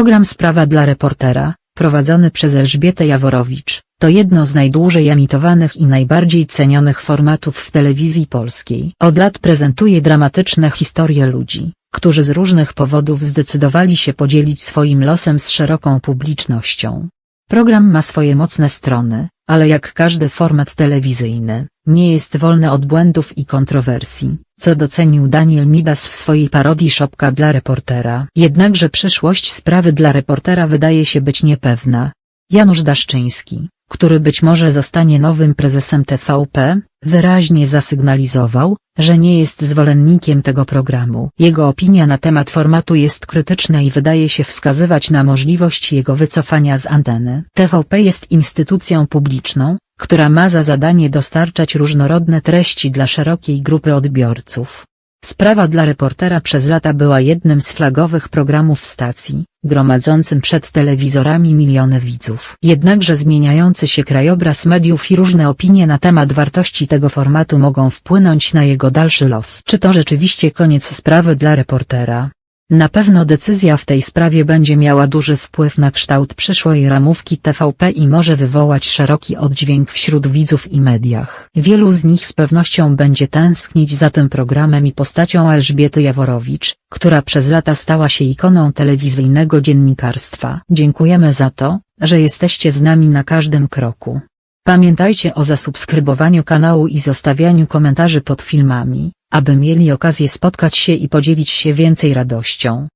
Program Sprawa dla reportera, prowadzony przez Elżbietę Jaworowicz, to jedno z najdłużej emitowanych i najbardziej cenionych formatów w telewizji polskiej. Od lat prezentuje dramatyczne historie ludzi, którzy z różnych powodów zdecydowali się podzielić swoim losem z szeroką publicznością. Program ma swoje mocne strony, ale jak każdy format telewizyjny, nie jest wolny od błędów i kontrowersji, co docenił Daniel Midas w swojej parodii Szopka dla reportera. Jednakże przyszłość sprawy dla reportera wydaje się być niepewna. Janusz Daszczyński, który być może zostanie nowym prezesem TVP, wyraźnie zasygnalizował, że nie jest zwolennikiem tego programu. Jego opinia na temat formatu jest krytyczna i wydaje się wskazywać na możliwość jego wycofania z anteny. TVP jest instytucją publiczną, która ma za zadanie dostarczać różnorodne treści dla szerokiej grupy odbiorców. Sprawa dla reportera przez lata była jednym z flagowych programów stacji, gromadzącym przed telewizorami miliony widzów. Jednakże zmieniający się krajobraz mediów i różne opinie na temat wartości tego formatu mogą wpłynąć na jego dalszy los. Czy to rzeczywiście koniec sprawy dla reportera? Na pewno decyzja w tej sprawie będzie miała duży wpływ na kształt przyszłej ramówki TVP i może wywołać szeroki oddźwięk wśród widzów i mediach. Wielu z nich z pewnością będzie tęsknić za tym programem i postacią Elżbiety Jaworowicz, która przez lata stała się ikoną telewizyjnego dziennikarstwa. Dziękujemy za to, że jesteście z nami na każdym kroku. Pamiętajcie o zasubskrybowaniu kanału i zostawianiu komentarzy pod filmami, aby mieli okazję spotkać się i podzielić się więcej radością.